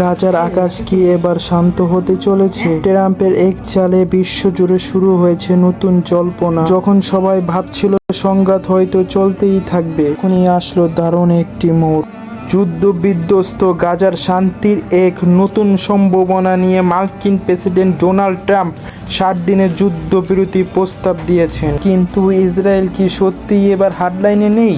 গাজার আকাশ কি এবার শান্ত হতে চলেছে? ট্রাম্পের এক চালে বিশ্বজুড়ে শুরু হয়েছে নতুন জল্পনা। যখন সবাই ভাবছিল সংঘাত হয়তো চলতেই থাকবে এখনই আসলো দারুণ একটি মোড়। যুদ্ধ বিধ্বস্ত গাজার শান্তির এক নতুন সম্ভাবনা নিয়ে মার্কিন প্রেসিডেন্ট ডোনাল্ড ট্রাম্প ষাট দিনের যুদ্ধবিরতি প্রস্তাব দিয়েছেন। কিন্তু ইসরায়েল কি সত্যিই এবার হাডলাইনে নেই?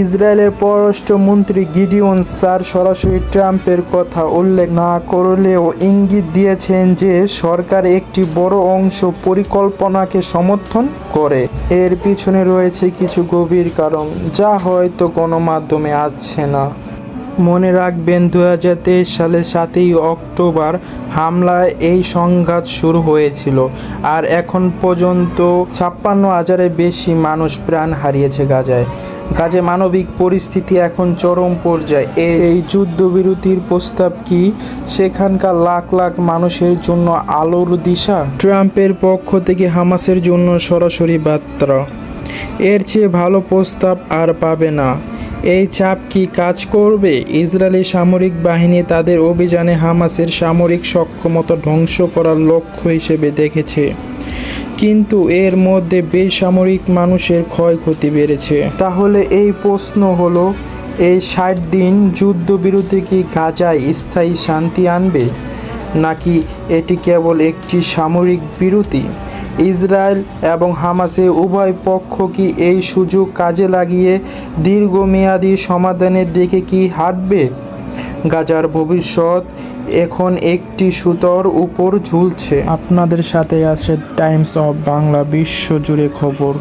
ইসরায়েলের পররাষ্ট্রমন্ত্রী গিডিওন স্যার সরাসরি ট্রাম্পের কথা উল্লেখ না করলেও ইঙ্গিত দিয়েছেন যে সরকার একটি বড় অংশ পরিকল্পনাকে সমর্থন করে। এর পিছনে রয়েছে কিছু গভীর কারণ, যা হয়তো গণমাধ্যমে আসছে না। মনে রাখবেন দু হাজার তেইশ সালে সাতই অক্টোবর হামলায় এই সংঘাত শুরু হয়েছিল, আর এখন পর্যন্ত ছাপ্পান্ন হাজারের বেশি মানুষ প্রাণ হারিয়েছে গাজায়। গাজে মানবিক পরিস্থিতি এখন চরম পর্যায়ে। এই যুদ্ধবিরতির প্রস্তাব কি? সেখানকার লাখ লাখ মানুষের জন্য আলোর দিশা? ট্রাম্পের পক্ষ থেকে হামাসের জন্য সরাসরি বার্তা। এর চেয়ে ভালো প্রস্তাব আর পাবে না। এই চাপ কি কাজ করবে? ইসরায়েলি সামরিক বাহিনী তাদের অভিযানে হামাসের সামরিক সক্ষমতা ধ্বংস করার লক্ষ্য হিসেবে দেখেছে। কিন্তু এর মধ্যে বেসামরিক মানুষের ক্ষয়ক্ষতি বেড়েছে। তাহলে এই প্রশ্ন হলো, এই ষাট দিন যুদ্ধবিরতি কি গাজায় স্থায়ী শান্তি আনবে? নাকি এটি কেবল একটি সামরিক বিরতি? ইসরায়েল এবং হামাসে উভয় পক্ষ কি এই সুযোগ কাজে লাগিয়ে দীর্ঘমেয়াদী সমাধানের দিকে কি হাঁটবে? গাজার ভবিষ্যৎ এখন একটি সুতোর উপর ঝুলছে। আপনাদের সাথে আছে টাইমস অফ বাংলা বিশ্ব জুড়ে খবর।